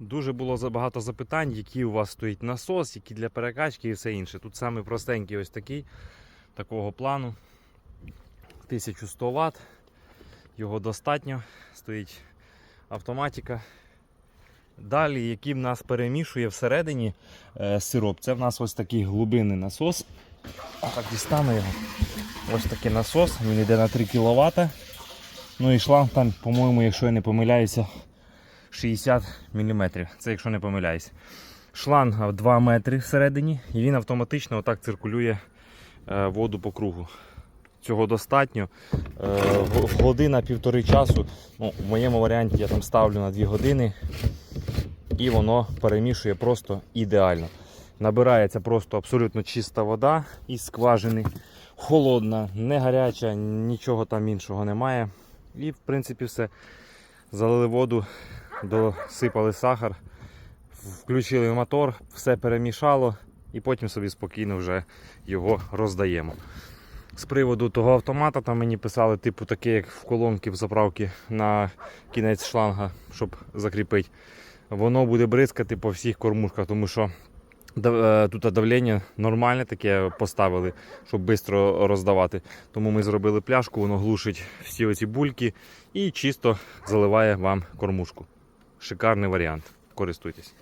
Дуже було за- багато запитань, які у вас стоїть насос, які для перекачки і все інше. Тут саме простенький ось такий, такого плану. 1100 Вт. Його достатньо. Стоїть автоматика. Далі, який в нас перемішує всередині е, сироп, це в нас ось такий глибинний насос. Так, дістану його. Ось такий насос, він йде на 3 кВт. Ну і шланг там, по-моєму, якщо я не помиляюся, 60 мм. Це якщо не помиляюсь. Шланг 2 метри всередині, і він автоматично отак циркулює е, воду по кругу. Цього достатньо. Е, г- Година півтори часу. Ну, в моєму варіанті я там ставлю на 2 години і воно перемішує просто ідеально. Набирається просто абсолютно чиста вода із скважини, холодна, не гаряча, нічого там іншого немає. І в принципі все. Залили воду, досипали сахар, включили мотор, все перемішало і потім собі спокійно вже його роздаємо. З приводу того автомата там мені писали, типу таке, як в колонки в заправці на кінець шланга, щоб закріпити. Воно буде бризкати по всіх кормушках, тому що е, тут давлення нормальне таке поставили, щоб швидко роздавати. Тому ми зробили пляшку, воно глушить всі оці бульки і чисто заливає вам кормушку. Шикарний варіант. Користуйтесь.